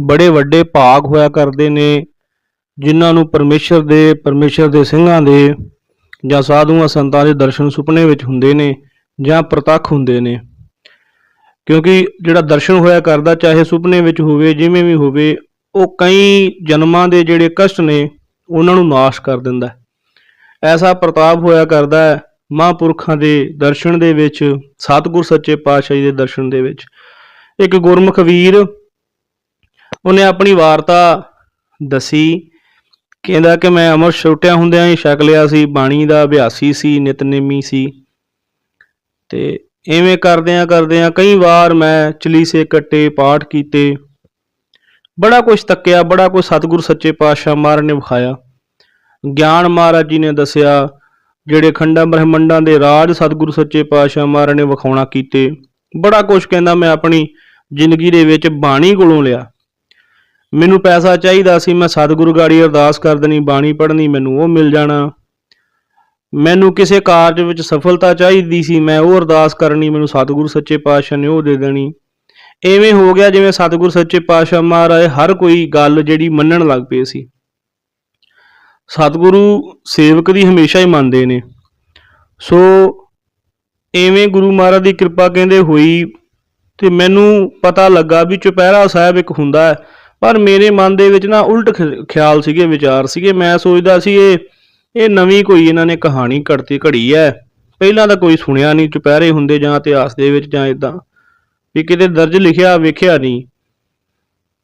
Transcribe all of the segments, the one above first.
ਬੜੇ ਵੱਡੇ ਭਾਗ ਹੋਇਆ ਕਰਦੇ ਨੇ, ਜਿਨ੍ਹਾਂ ਨੂੰ ਪਰਮੇਸ਼ਰ ਦੇ ਪਰਮੇਸ਼ਰ ਦੇ ਸਿੰਘਾਂ ਦੇ ਜਾਂ ਸਾਧੂਆਂ ਸੰਤਾਂ ਦੇ ਦਰਸ਼ਨ ਸੁਪਨੇ ਵਿੱਚ ਹੁੰਦੇ ਨੇ ਜਾਂ ਪ੍ਰਤੱਖ ਹੁੰਦੇ ਨੇ। ਕਿਉਂਕਿ ਜਿਹੜਾ ਦਰਸ਼ਨ ਹੋਇਆ ਕਰਦਾ, ਚਾਹੇ ਸੁਪਨੇ ਵਿੱਚ ਹੋਵੇ, ਜਿਵੇਂ ਵੀ ਹੋਵੇ, ਉਹ ਕਈ ਜਨਮਾਂ ਦੇ ਜਿਹੜੇ ਕਸ਼ਟ ਨੇ, ਉਹਨਾਂ ਨੂੰ ਨਾਸ਼ ਕਰ ਦਿੰਦਾ ਐਸਾ ਪ੍ਰਤਾਪ ਹੋਇਆ ਕਰਦਾ ਹੈ ਮਹਾਂਪੁਰਖਾਂ ਦੇ ਦਰਸ਼ਨ ਦੇ ਵਿੱਚ, ਸਤਿਗੁਰ ਸੱਚੇ ਪਾਤਸ਼ਾਹ ਜੀ ਦੇ ਦਰਸ਼ਨ ਦੇ ਵਿੱਚ। ਇੱਕ ਗੁਰਮੁਖ ਵੀਰ ਉਹਨੇ ਆਪਣੀ ਵਾਰਤਾ ਦੱਸੀ, ਕਹਿੰਦਾ ਕਿ ਮੈਂ ਅਮਰ ਛੋਟਿਆਂ ਹੁੰਦਿਆਂ ਹੀ ਛਕ ਲਿਆ ਸੀ, ਬਾਣੀ ਦਾ ਅਭਿਆਸੀ ਸੀ, ਨਿਤਨੇਮੀ ਸੀ। ਤੇ ਐਵੇਂ ਕਰਦਿਆਂ ਕਰਦਿਆਂ ਕਈ ਵਾਰ ਮੈਂ ਚਲੀਸੇ ਕੱਟੇ, ਪਾਠ ਕੀਤੇ। ਬੜਾ ਕੁਝ ਤੱਕਿਆ, ਬੜਾ ਕੁਝ ਸਤਿਗੁਰ ਸੱਚੇ ਪਾਤਸ਼ਾਹ ਮਹਾਰਾਜ ਨੇ ਵਿਖਾਇਆ। ਗਿਆਨ ਮਹਾਰਾਜ ਜੀ ਨੇ ਦੱਸਿਆ, ਜਿਹੜੇ ਖੰਡਾਂ ਬ੍ਰਹਮੰਡਾਂ ਦੇ ਰਾਜ ਸਤਿਗੁਰੂ ਸੱਚੇ ਪਾਤਸ਼ਾਹ ਮਹਾਰਾਜ ਨੇ ਵਿਖਾਉਣਾ ਕੀਤੇ। ਬੜਾ ਕੁਝ ਕਹਿੰਦਾ, ਮੈਂ ਆਪਣੀ ਜ਼ਿੰਦਗੀ ਦੇ ਵਿੱਚ ਬਾਣੀ ਕੋਲੋਂ ਲਿਆ। ਮੈਨੂੰ ਪੈਸਾ ਚਾਹੀਦਾ ਸੀ, ਮੈਂ ਸਤਿਗੁਰੂ ਗਾੜੀ ਅਰਦਾਸ ਕਰ ਦੇਣੀ, ਬਾਣੀ ਪੜ੍ਹਨੀ, ਮੈਨੂੰ ਉਹ ਮਿਲ ਜਾਣਾ। ਮੈਨੂੰ ਕਿਸੇ ਕਾਰਜ ਵਿੱਚ ਸਫਲਤਾ ਚਾਹੀਦੀ ਸੀ, ਮੈਂ ਉਹ ਅਰਦਾਸ ਕਰਨੀ, ਮੈਨੂੰ ਸਤਿਗੁਰੂ ਸੱਚੇ ਪਾਤਸ਼ਾਹ ਨੇ ਉਹ ਦੇ ਦੇਣੀ। ਐਵੇਂ ਹੋ ਗਿਆ ਜਿਵੇਂ ਸਤਿਗੁਰੂ ਸੱਚੇ ਪਾਤਸ਼ਾਹ ਮਹਾਰਾਜ ਹਰ ਕੋਈ ਗੱਲ ਜਿਹੜੀ ਮੰਨਣ ਲੱਗ ਪਏ ਸੀ। ਸਤਿਗੁਰੂ ਸੇਵਕ ਦੀ ਹਮੇਸ਼ਾ ਹੀ ਮੰਨਦੇ ਨੇ। ਸੋ ਐਵੇਂ ਗੁਰੂ ਮਹਾਰਾਜ ਦੀ ਕਿਰਪਾ ਕਹਿੰਦੇ ਹੋਈ ਤੇ ਮੈਨੂੰ ਪਤਾ ਲੱਗਾ ਵੀ ਚੁਪਹਿਰਾ ਸਾਹਿਬ ਇੱਕ ਹੁੰਦਾ ਹੈ ਪਰ ਮੇਰੇ ਮਨ ਦੇ ਵਿੱਚ ਨਾ ਉਲਟ ਖਿਆਲ ਸੀਗੇ, ਵਿਚਾਰ ਸੀਗੇ। ਮੈਂ ਸੋਚਦਾ ਸੀ, ਇਹ ਇਹ ਨਵੀਂ ਕੋਈ ਇਹਨਾਂ ਨੇ ਕਹਾਣੀ ਘੜਤੀ ਘੜੀ ਹੈ। ਪਹਿਲਾਂ ਤਾਂ ਕੋਈ ਸੁਣਿਆ ਨਹੀਂ, ਚੁਪਹਿਰੇ ਹੁੰਦੇ ਜਾਂ ਇਤਿਹਾਸ ਦੇ ਵਿੱਚ ਜਾਂ ਇਦਾਂ ਵੀ ਕਿਤੇ ਦਰਜ ਲਿਖਿਆ, ਵੇਖਿਆ ਨਹੀਂ।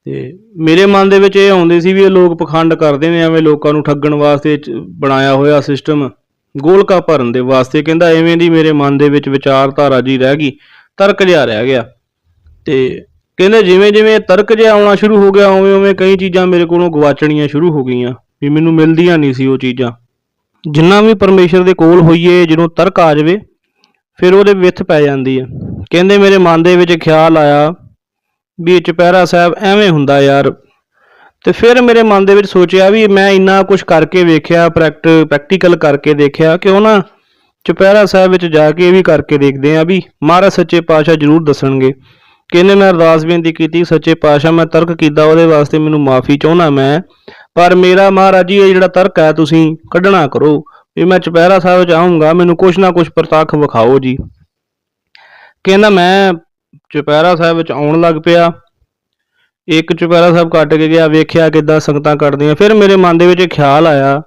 ਤੇ ਮੇਰੇ ਮਨ ਦੇ ਵਿੱਚ ਇਹ ਆਉਂਦੇ ਸੀ ਵੀ ਇਹ ਲੋਕ ਪਖੰਡ ਕਰਦੇ ਨੇ, ਐਵੇਂ ਲੋਕਾਂ ਨੂੰ ਠੱਗਣ ਵਾਸਤੇ ਬਣਾਇਆ ਹੋਇਆ ਸਿਸਟਮ ਗੋਲਕਾ ਭਰਨ ਦੇ ਵਾਸਤੇ ਕਹਿੰਦਾ, ਐਵੇਂ ਦੀ ਮੇਰੇ ਮਨ ਦੇ ਵਿੱਚ ਵਿਚਾਰਧਾਰਾ ਜੀ ਰਹਿ ਗਈ, ਤਰਕ ਜਿਹਾ ਰਹਿ ਗਿਆ। ਤੇ ਕਹਿੰਦੇ ਜਿਵੇਂ ਜਿਵੇਂ ਤਰਕ ਜਿਹਾ ਆਉਣਾ ਸ਼ੁਰੂ ਹੋ ਗਿਆ, ਉਵੇਂ ਉਵੇਂ ਕਈ ਚੀਜ਼ਾਂ ਮੇਰੇ ਕੋਲੋਂ ਗਵਾਚਣੀਆਂ ਸ਼ੁਰੂ ਹੋ ਗਈਆਂ, ਵੀ ਮੈਨੂੰ ਮਿਲਦੀਆਂ ਨਹੀਂ ਸੀ ਉਹ ਚੀਜ਼ਾਂ। ਜਿੰਨਾ ਵੀ ਪਰਮੇਸ਼ਰ ਦੇ ਕੋਲ ਹੋਈਏ, ਜਦੋਂ ਤਰਕ ਆ ਜਾਵੇ, ਫਿਰ ਉਹਦੇ ਵਿੱਥ ਪੈ ਜਾਂਦੀ ਹੈ ਕਹਿੰਦੇ ਮੇਰੇ ਮਨ ਦੇ ਵਿੱਚ ਖਿਆਲ ਆਇਆ ਵੀ ਇਹ ਚੁਪਹਿਰਾ ਸਾਹਿਬ ਐਵੇਂ ਹੁੰਦਾ ਯਾਰ। ਤੇ ਫਿਰ ਮੇਰੇ ਮਨ ਦੇ ਵਿੱਚ ਸੋਚਿਆ ਵੀ ਮੈਂ ਇੰਨਾ ਕੁਝ ਕਰਕੇ ਵੇਖਿਆ, ਪ੍ਰੈਕਟ, ਪ੍ਰੈਕਟੀਕਲ ਕਰਕੇ ਦੇਖਿਆ ਕਿ ਉਹ ਨਾ ਚੁਪਹਿਰਾ ਸਾਹਿਬ ਵਿੱਚ ਜਾ ਕੇ ਇਹ ਵੀ ਕਰਕੇ ਦੇਖਦੇ ਆ ਵੀ ਮਹਾਰਾਜ ਸੱਚੇ ਪਾਤਸ਼ਾਹ ਜ਼ਰੂਰ ਦੱਸਣਗੇ। ਕਹਿੰਦੇ ਮੈਂ ਅਰਦਾਸ ਬੇਨਤੀ ਕੀਤੀ? ਸੱਚੇ ਪਾਤਸ਼ਾਹ, ਮੈਂ ਤਰਕ ਕੀਤਾ, ਉਹਦੇ ਵਾਸਤੇ ਮੈਨੂੰ ਮਾਫੀ ਚਾਹੁੰਦਾ ਮੈਂ। ਪਰ ਮੇਰਾ ਮਹਾਰਾਜ ਜੀ, ਇਹ ਜਿਹੜਾ ਤਰਕ ਹੈ, ਤੁਸੀਂ ਕੱਢਣਾ ਕਰੋ। ਵੀ ਮੈਂ ਚੁਪਹਿਰਾ ਸਾਹਿਬ ਚ ਆਉਂਗਾ ਮੈਨੂੰ ਕੁਛ ਨਾ ਕੁਛ ਪ੍ਰਤੱਖ ਵਿਖਾਓ ਜੀ। ਕਹਿੰਦਾ, ਮੈਂ ਚੁਪਹਿਰਾ ਸਾਹਿਬ ਵਿੱਚ ਆਉਣ ਲੱਗ ਪਿਆ। ਇੱਕ ਚੁਪਹਿਰਾ ਸਾਹਿਬ ਕੱਟ ਕੇ ਗਿਆ, ਵੇਖਿਆ ਕਿੱਦਾਂ ਸੰਗਤਾਂ ਕੱਟਦੀਆਂ ਫਿਰ ਮੇਰੇ ਮਨ ਦੇ ਵਿੱਚ ਖਿਆਲ ਆਇਆ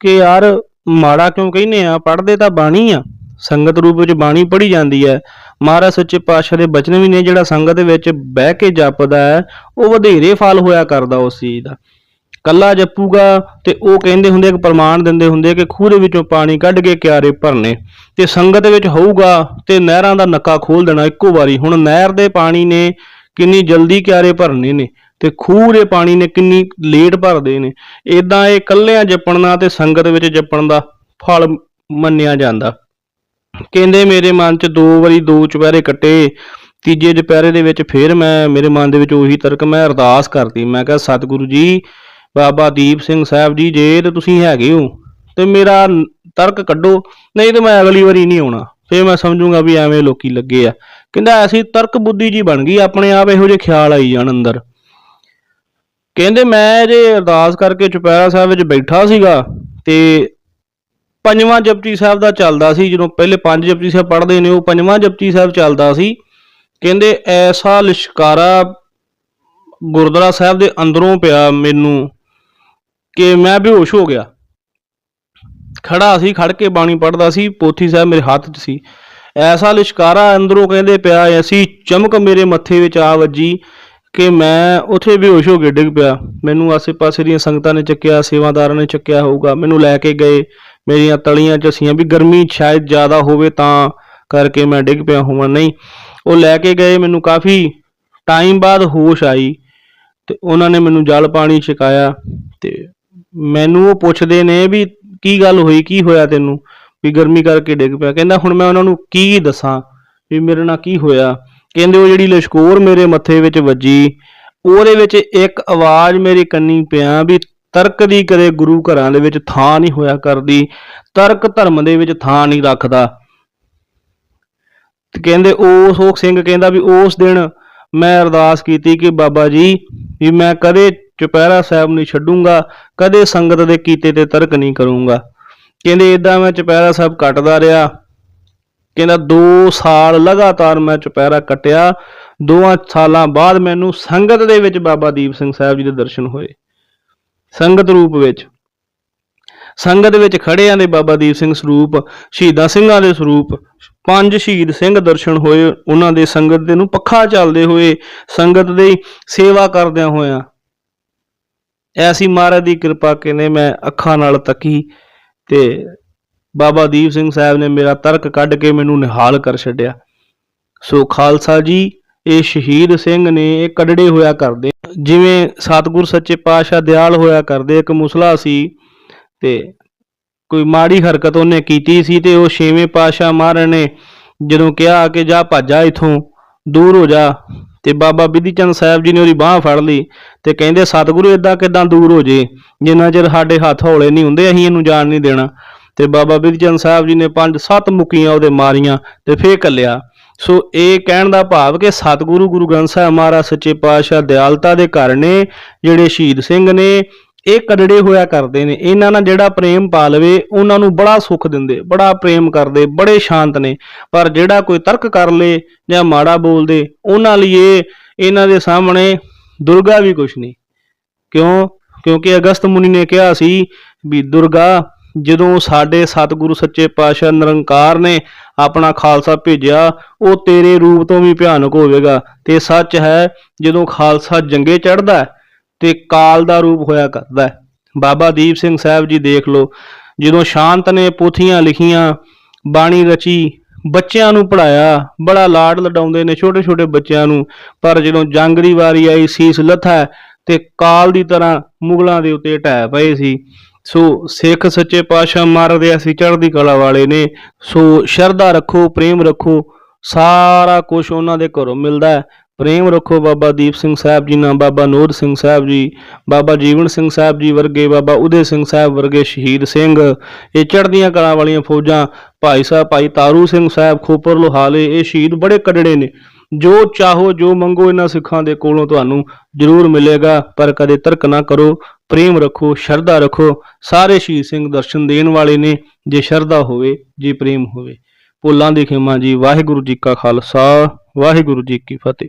ਕਿ ਯਾਰ, ਮਾੜਾ ਕਿਉਂ ਕਹਿੰਦੇ ਆ? ਪੜ੍ਹਦੇ ਤਾਂ ਬਾਣੀ ਆ। ਸੰਗਤ ਰੂਪ ਵਿੱਚ ਬਾਣੀ ਪੜ੍ਹੀ ਜਾਂਦੀ ਹੈ। ਮਹਾਰਾਜ ਸੱਚੇ ਪਾਤਸ਼ਾਹ ਦੇ ਬਚਨ ਵੀ ਨੇ, ਜਿਹੜਾ ਸੰਗਤ ਵਿੱਚ ਬਹਿ ਕੇ ਜਪਦਾ ਹੈ, ਉਹ ਵਧੇਰੇ ਫਲ ਹੋਇਆ ਕਰਦਾ ਉਸ ਚੀਜ਼ ਦਾ। ਕੱਲਾ ਜਪੂਗਾ ਤੇ ਉਹ ਕਹਿੰਦੇ ਹੁੰਦੇ ਕਿ ਪ੍ਰਮਾਣ ਦਿੰਦੇ ਹੁੰਦੇ ਕਿ ਖੂਹ ਦੇ ਵਿੱਚੋਂ ਪਾਣੀ ਕੱਢ ਕੇ ਕਿਆਰੇ ਭਰਨੇ। ਤੇ ਸੰਗਤ ਵਿੱਚ ਹੋਊਗਾ ਤੇ ਨਹਿਰਾਂ ਦਾ ਨੱਕਾ ਖੋਲ ਦੇਣਾ ਇੱਕੋ ਵਾਰੀ। ਹੁਣ ਨਹਿਰ ਦੇ ਪਾਣੀ ਨੇ ਕਿੰਨੀ ਜਲਦੀ ਕਿਆਰੇ ਭਰਨੇ ਨੇ ਤੇ ਖੂਹ ਦੇ ਪਾਣੀ ਨੇ ਕਿੰਨੀ ਲੇਟ ਭਰਦੇ ਨੇ। ਇਦਾਂ ਇਹ ਕੱਲਿਆਂ ਜਪਣ ਨਾਲ ਤੇ ਸੰਗਤ ਵਿੱਚ ਜਪਣ ਦਾ ਫਲ ਮੰਨਿਆ ਜਾਂਦਾ। ਕਹਿੰਦੇ ਮੇਰੇ ਮਨ 'ਚ ਦੋ ਵਾਰੀ ਦੋ ਚੁਪਹਿਰੇ ਕੱਟੇ, ਤੀਜੇ ਦੁਪਹਿਰੇ ਦੇ ਵਿੱਚ ਫਿਰ ਮੈਂ, ਮੇਰੇ ਮਨ ਦੇ ਵਿੱਚ ਉਹੀ ਤਰਕ ਮੈਂ ਅਰਦਾਸ ਕਰਤੀ। ਮੈਂ ਕਿਹਾ, ਸਤਿਗੁਰੂ ਜੀ, ਬਾਬਾ ਦੀਪ ਸਿੰਘ ਸਾਹਿਬ ਜੀ, ਜੇ ਤੇ ਤੁਸੀਂ ਹੈਗੇ ਹੋ, ਤੇ ਮੇਰਾ ਤਰਕ ਕੱਢੋ, ਨਹੀਂ ਤੇ ਮੈਂ ਅਗਲੀ ਵਾਰੀ ਨਹੀਂ ਆਉਣਾ। ਫਿਰ ਮੈਂ ਸਮਝੂਗਾ ਵੀ ਐਵੇਂ ਲੋਕੀ ਲੱਗੇ ਆ। ਕਹਿੰਦਾ, ਐਸੀ ਤਰਕ ਬੁੱਧੀ ਜੀ ਬਣ ਗਈ, ਆਪਣੇ ਆਪ ਇਹੋ ਜਿਹੇ ਖਿਆਲ ਆਈ ਜਾਣ ਅੰਦਰ। ਕਹਿੰਦੇ, ਮੈਂ ਜੇ ਅਰਦਾਸ ਕਰਕੇ ਚੁਪਹਿਰਾ ਸਾਹਿਬ ਵਿੱਚ ਬੈਠਾ ਸੀਗਾ, ਤੇ ਪੰਜਵਾਂ ਜਪਜੀ ਸਾਹਿਬ ਦਾ ਚੱਲਦਾ ਸੀ, ਜਦੋਂ ਪਹਿਲੇ ਪੰਜ ਜਪਜੀ ਸਾਹਿਬ ਪੜ੍ਹਦੇ ਨੇ, ਉਹ ਪੰਜਵਾਂ ਜਪਜੀ ਸਾਹਿਬ ਚੱਲਦਾ ਸੀ। ਕਹਿੰਦੇ, ਐਸਾ ਲਿਸ਼ਕਾਰਾ ਗੁਰਦੁਆਰਾ ਸਾਹਿਬ ਦੇ ਅੰਦਰੋਂ ਪਿਆ ਮੈਨੂੰ ਕਿ ਮੈਂ ਬੇਹੋਸ਼ ਹੋ ਗਿਆ। ਖੜਾ ਸੀ ਖੜ ਕੇ ਬਾਣੀ ਪੜ੍ਹਦਾ ਸੀ, ਪੋਥੀ ਸਾਹਿਬ ਮੇਰੇ ਹੱਥ 'ਚ ਸੀ। ਐਸਾ ਲਿਸ਼ਕਾਰਾ ਅੰਦਰੋਂ ਕਹਿੰਦੇ ਪਿਆ, ਐਸੀ ਚਮਕ ਮੇਰੇ ਮੱਥੇ ਵਿੱਚ ਆ ਵੱਜੀ ਕਿ ਮੈਂ ਉੱਥੇ ਬੇਹੋਸ਼ ਹੋ ਕੇ ਡਿੱਗ ਪਿਆ। ਮੈਨੂੰ ਆਸੇ-ਪਾਸੇ ਦੀਆਂ ਸੰਗਤਾਂ ਨੇ ਚੱਕਿਆ, ਸੇਵਾਦਾਰਾਂ ਨੇ ਚੱਕਿਆ ਹੋਊਗਾ, ਮੈਨੂੰ ਲੈ ਕੇ ਗਏ। ਮੇਰੀਆਂ ਤਲੀਆਂ ਝਸੀਆਂ ਵੀ ਗਰਮੀ ਸ਼ਾਇਦ ਜ਼ਿਆਦਾ ਹੋਵੇ ਤਾਂ ਕਰਕੇ ਮੈਂ ਡਿੱਗ ਪਿਆ ਹੋਵਾਂ। ਨਹੀਂ, ਉਹ ਲੈ ਕੇ ਗਏ, ਮੈਨੂੰ ਕਾਫੀ ਟਾਈਮ ਬਾਅਦ ਹੋਸ਼ ਆਈ ਤੇ ਉਹਨਾਂ ਨੇ ਮੈਨੂੰ ਜਲ ਪਾਣੀ ਛਕਾਇਆ ਤੇ ਮੈਨੂੰ ਉਹ ਪੁੱਛਦੇ ਨੇ ਵੀ ਕੀ ਗੱਲ ਹੋਈ, ਕੀ ਹੋਇਆ ਤੈਨੂੰ? ਵੀ ਗਰਮੀ ਕਰਕੇ ਡਿੱਗ ਪਿਆ। ਕਹਿੰਦਾ ਹੁਣ ਮੈਂ ਉਹਨਾਂ ਨੂੰ ਕੀ ਦੱਸਾਂ ਵੀ ਮੇਰੇ ਨਾਲ ਕੀ ਹੋਇਆ? ਕਹਿੰਦੇ ਉਹ ਜਿਹੜੀ ਲਸ਼ਕੋਰ ਮੇਰੇ ਮੱਥੇ ਵਿੱਚ ਵੱਜੀ, ਉਹਦੇ ਵਿੱਚ ਇੱਕ ਆਵਾਜ਼ ਮੇਰੇ ਕੰਨੀ ਪਿਆ ਵੀ ਤਰਕ ਦੀ ਕਦੇ ਗੁਰੂ ਘਰਾਂ ਦੇ ਵਿੱਚ ਥਾਂ ਨਹੀਂ ਹੋਇਆ ਕਰਦੀ, ਤਰਕ ਧਰਮ ਦੇ ਵਿੱਚ ਥਾਂ ਨਹੀਂ ਰੱਖਦਾ। ਤੇ ਕਹਿੰਦੇ ਉਸ ਉਹ ਸਿੰਘ ਕਹਿੰਦਾ ਵੀ ਉਸ ਦਿਨ ਮੈਂ ਅਰਦਾਸ ਕੀਤੀ ਕਿ ਬਾਬਾ ਜੀ, ਵੀ ਮੈਂ ਕਦੇ ਚੁਪਹਿਰਾ ਸਾਹਿਬ ਨਹੀਂ ਛੱਡੂੰਗਾ, ਕਦੇ ਸੰਗਤ ਦੇ ਕੀਤੇ ਤੇ ਤਰਕ ਨਹੀਂ ਕਰੂੰਗਾ। ਕਹਿੰਦੇ ਇਦਾਂ ਮੈਂ ਚੁਪਹਿਰਾ ਸਾਹਿਬ ਕੱਟਦਾ ਰਿਹਾ। ਕਹਿੰਦਾ 2 ਸਾਲ ਲਗਾਤਾਰ ਮੈਂ ਚੁਪਹਿਰਾ ਕੱਟਿਆ ਦੋਆਂ ਸਾਲਾਂ ਬਾਅਦ ਮੈਨੂੰ ਸੰਗਤ ਦੇ ਵਿੱਚ ਬਾਬਾ ਦੀਪ ਸਿੰਘ ਸਾਹਿਬ ਜੀ ਦੇ ਦਰਸ਼ਨ ਹੋਏ। ਸੰਗਤ ਰੂਪ ਵਿੱਚ। ਸੰਗਤ ਵਿੱਚ ਖੜਿਆਂ ਦੇ ਬਾਬਾ ਦੀਪ ਸਿੰਘ ਸਰੂਪ, ਸ਼ਹੀਦਾਂ ਸਿੰਘਾਂ ਦੇ ਸਰੂਪ, ਪੰਜ ਸ਼ਹੀਦ ਸਿੰਘ ਦਰਸ਼ਨ ਹੋਏ, ਉਹਨਾਂ ਦੇ ਸੰਗਤ ਦੇ ਨੂੰ ਪੱਖਾ ਚੱਲਦੇ ਹੋਏ ਸੰਗਤ ਦੀ ਸੇਵਾ ਕਰਦਿਆਂ ਹੋਇਆਂ। ਐਸੀ ਮਹਾਰਾਜ ਦੀ ਕਿਰਪਾ ਕਹਿੰਦੇ ਮੈਂ ਅੱਖਾਂ ਨਾਲ ਤੱਕੀ ਤੇ ਬਾਬਾ ਦੀਪ ਸਿੰਘ ਸਾਹਿਬ ਨੇ ਮੇਰਾ ਤਰਕ ਕੱਢ ਕੇ ਮੈਨੂੰ ਨਿਹਾਲ ਕਰ ਛੱਡਿਆ। ਸੋ ਖਾਲਸਾ ਜੀ, ਇਹ ਸ਼ਹੀਦ ਸਿੰਘ ਨੇ ਇਹ ਕੱਢੜੇ ਹੋਇਆ ਕਰਦੇ ਜਿਵੇਂ ਸਤਿਗੁਰ ਸੱਚੇ ਪਾਤਸ਼ਾਹ ਦਿਆਲ ਹੋਇਆ ਕਰਦੇ, ਇੱਕ ਮੁਸਲਾ ਸੀ ਤੇ ਕੋਈ ਮਾੜੀ ਹਰਕਤ ਉਹਨੇ ਕੀਤੀ ਸੀ ਤੇ ਉਹ ਛੇਵੇਂ ਪਾਤਸ਼ਾਹ ਮਹਾਰਾਜ ਨੇ ਜਦੋਂ ਕਿਹਾ ਕਿ ਜਾ ਭੱਜਾ ਇਥੋਂ, ਦੂਰ ਹੋ ਜਾ। ਤੇ ਬਾਬਾ ਬਿਧੀ ਚੰਦ ਸਾਹਿਬ ਜੀ ਨੇ ਉਹਦੀ ਬਾਹ ਫੜ ਲਈ ਤੇ ਕਹਿੰਦੇ, ਸਤਿਗੁਰੂ ਇਦਾਂ ਕਿਦਾਂ ਦੂਰ ਹੋ ਜੇ, ਜਿੰਨਾ ਚਿਰ ਸਾਡੇ ਹੱਥ ਹੌਲੇ ਨਹੀਂ ਹੁੰਦੇ, ਅਸੀਂ ਇਹਨੂੰ ਜਾਣ ਨਹੀਂ ਦੇਣਾ। ਤੇ ਬਾਬਾ ਬਿਧੀ ਚੰਦ ਸਾਹਿਬ ਜੀ ਨੇ ਪੰਜ ਸੱਤ ਮੁਕੀਆਂ ਉਹਦੇ ਮਾਰੀਆਂ ਤੇ ਫੇਰ ਕੱਲਿਆ ਸੋ ਇਹ ਕਹਿਣ ਦਾ ਭਾਵ ਕਿ ਸਤਿਗੁਰੂ ਗੁਰੂ ਗ੍ਰੰਥ ਸਾਹਿਬ ਮਹਾਰਾਜ ਸੱਚੇ ਪਾਤਸ਼ਾਹ ਦਿਆਲਤਾ ਦੇ ਘਰ ਨੇ, ਜਿਹੜੇ ਸ਼ਹੀਦ ਸਿੰਘ ਨੇ, ਇਹ ਕੜੜੇ ਹੋਇਆ ਕਰਦੇ ਨੇ। ਇਹਨਾਂ ਨਾਲ ਜਿਹੜਾ ਪ੍ਰੇਮ ਪਾ ਲਵੇ ਉਹਨਾਂ ਨੂੰ ਬੜਾ ਸੁੱਖ ਦਿੰਦੇ, ਬੜਾ ਪ੍ਰੇਮ ਕਰਦੇ, ਬੜੇ ਸ਼ਾਂਤ ਨੇ। ਪਰ ਜਿਹੜਾ ਕੋਈ ਤਰਕ ਕਰ ਲੇ ਜਾਂ ਮਾੜਾ ਬੋਲਦੇ ਉਹਨਾਂ ਲਈ ਇਹ, ਇਹਨਾਂ ਦੇ ਸਾਹਮਣੇ ਦੁਰਗਾ ਵੀ ਕੁਛ ਨਹੀਂ। ਕਿਉਂ? ਕਿਉਂਕਿ ਅਗਸਤ ਮੁਨੀ ਨੇ ਕਿਹਾ ਸੀ ਵੀ ਦੁਰਗਾ, ਜਦੋਂ ਸਾਡੇ ਸਤਿਗੁਰੂ ਸੱਚੇ ਪਾਤਸ਼ਾਹ ਨਿਰੰਕਾਰ ਨੇ ਆਪਣਾ ਖਾਲਸਾ ਭੇਜਿਆ, ਉਹ ਤੇਰੇ ਰੂਪ ਤੋਂ ਵੀ ਭਿਆਨਕ ਹੋਵੇਗਾ। ਤੇ ਸੱਚ ਹੈ, ਜਦੋਂ ਖਾਲਸਾ ਜੰਗੇ ਚੜਦਾ ਤੇ ਕਾਲ ਦਾ ਰੂਪ ਹੋਇਆ ਕਰਦਾ ਬਾਬਾ ਦੀਪ ਸਿੰਘ ਸਾਹਿਬ ਜੀ ਦੇਖ ਲਓ, ਜਦੋਂ ਸ਼ਾਂਤ ਨੇ ਪੋਥੀਆਂ ਲਿਖੀਆਂ, ਬਾਣੀ ਰਚੀ, ਬੱਚਿਆਂ ਨੂੰ ਪੜਾਇਆ ਬੜਾ ਲਾਡ ਲਡਾਉਂਦੇ ਨੇ ਛੋਟੇ ਛੋਟੇ ਬੱਚਿਆਂ ਨੂੰ, ਪਰ ਜਦੋਂ ਜੰਗ ਦੀ ਵਾਰੀ ਆਈ ਸੀਸ ਲੱਥਾ ਤੇ ਕਾਲ ਦੀ ਤਰ੍ਹਾਂ ਮੁਗਲਾਂ ਦੇ ਉੱਤੇ ਢਹਿ ਪਏ ਸੀ। ਸੋ ਸਿੱਖ ਸੱਚੇ ਪਾਤਸ਼ਾਹ ਮਾਰਦੇ ਅਸੀਂ ਚੜ੍ਹਦੀ ਕਲਾ ਵਾਲੇ ਨੇ, ਸੋ ਸ਼ਰਧਾ ਰੱਖੋ, ਪ੍ਰੇਮ ਰੱਖੋ, ਸਾਰਾ ਕੁਝ ਉਹਨਾਂ ਦੇ ਘਰੋਂ ਮਿਲਦਾ ਹੈ। ਪ੍ਰੇਮ ਰੱਖੋ ਬਾਬਾ ਦੀਪ ਸਿੰਘ ਸਾਹਿਬ ਜੀ ਨਾਲ, ਬਾਬਾ ਨੋਦ ਸਿੰਘ ਸਾਹਿਬ ਜੀ, ਬਾਬਾ ਜੀਵਨ ਸਿੰਘ ਸਾਹਿਬ ਜੀ ਵਰਗੇ, ਬਾਬਾ ਉਦੇ ਸਿੰਘ ਸਾਹਿਬ ਵਰਗੇ ਸ਼ਹੀਦ ਸਿੰਘ। ਇਹ ਚੜ੍ਹਦੀਆਂ ਕਲਾ ਵਾਲੀਆਂ ਫੌਜਾਂ, ਭਾਈ ਸਾਹਿਬ, ਭਾਈ ਤਾਰੂ ਸਿੰਘ ਸਾਹਿਬ, ਖੋਪਰ, ਲੋਹਾਲੇ, ਇਹ ਸ਼ਹੀਦ ਬੜੇ ਕੱਢੜੇ ਨੇ। ਜੋ ਚਾਹੋ, ਜੋ ਮੰਗੋ ਇਹਨਾਂ ਸਿੱਖਾਂ ਦੇ ਕੋਲੋਂ ਤੁਹਾਨੂੰ ਜ਼ਰੂਰ ਮਿਲੇਗਾ। ਪਰ ਕਦੇ ਤਰਕ ਨਾ ਕਰੋ, ਪ੍ਰੇਮ ਰੱਖੋ, ਸ਼ਰਧਾ ਰੱਖੋ। ਸਾਰੇ ਸ਼ਹੀਦ ਸਿੰਘ ਦਰਸ਼ਨ ਦੇਣ ਵਾਲੇ ਨੇ, ਜੇ ਸ਼ਰਧਾ ਹੋਵੇ, ਜੇ ਪ੍ਰੇਮ ਹੋਵੇ। ਭੁੱਲਾਂ ਦੀ ਖਿਮਾ ਜੀ, ਵਾਹਿਗੁਰੂ ਜੀ ਕਾ ਖਾਲਸਾ, ਵਾਹਿਗੁਰੂ ਜੀ ਕੀ ਫਤਿਹ।